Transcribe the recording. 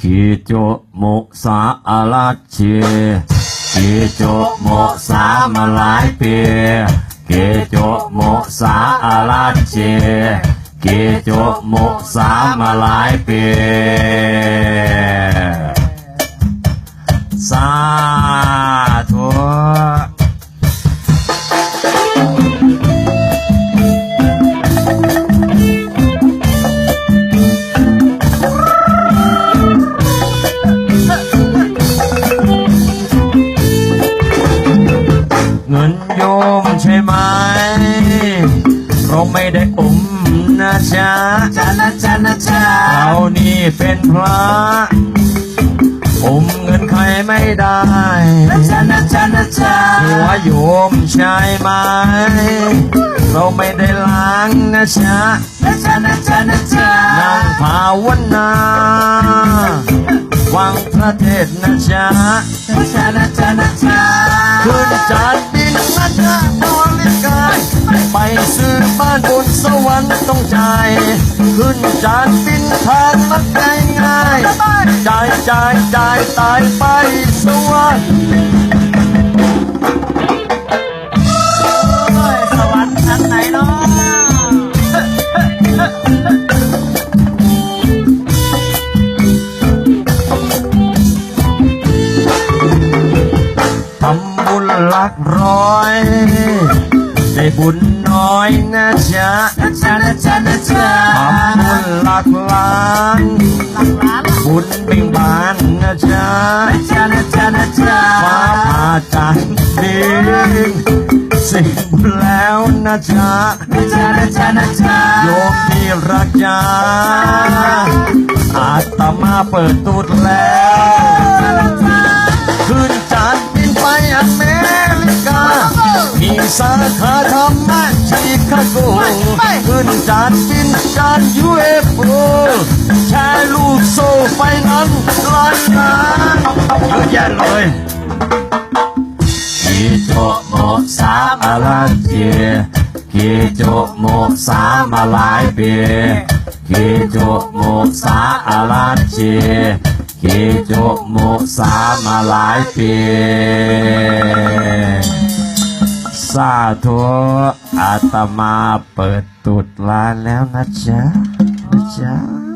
ขีโจโมสาอาลาเชขีโจโมสามาหลายเปีขีโจโมสาอาลาเชขีโจโมสามาหลายเปี เงินโยมใช่ไหมเราไม่ได้อมนะจ๊ะจ้านะจ้านะจ้าเรานี่เป็นพระอมเงินใครไม่ได้จ้านะจ้านะจ้าหัวโยมใช่ไหมเราไม่ได้ล้างนะจ๊ะนะจ้านะจ้านะจ้านั่งภาวนาวังพระเทศน์นะจ๊ะจ้านะจ้านะจ้าขึ้นจานบินนะจ๊ะบริ การ ไปซื้อบ้านบนสวรรค์ต้องจ่าย ขึ้นจานบินทางมันง่ายง่ายจ่ายจ่ายจ่ายตายไปสวรรค์โอ้ยสวรรค์ทางไหนเนาะทำบุญหลักร้อยได้ บุญน้อยนะจ๊ะนะจ้านะจ้านะจ้าทำบุญหลักล้านหลักล้านบุญเบ่งบานนะจ๊ะนะจ้านะจ้านะจ้าฟ้าผ่าจันดินสิ่งบุญแล้วนะจ๊ะนะจ้านะจ้านะจ้าโยมที่รักจ้าอาตมาเปิดตูดแล้ว สาขาธรรมะชิคาโกขึ้นจานบินจานยูเอฟโอแชร์ลูกโซ่ไฟนั้นลอยน้ำเยอะแยะเลยกิโจโมสามาลาเจกิโจโมสามาลายเปีกิโจโมสาอาลาเจกิโจโมสามาลายเปีสาธุอาตมาเปิดตุดลานแล้วนะจ๊ะนะจ๊ะ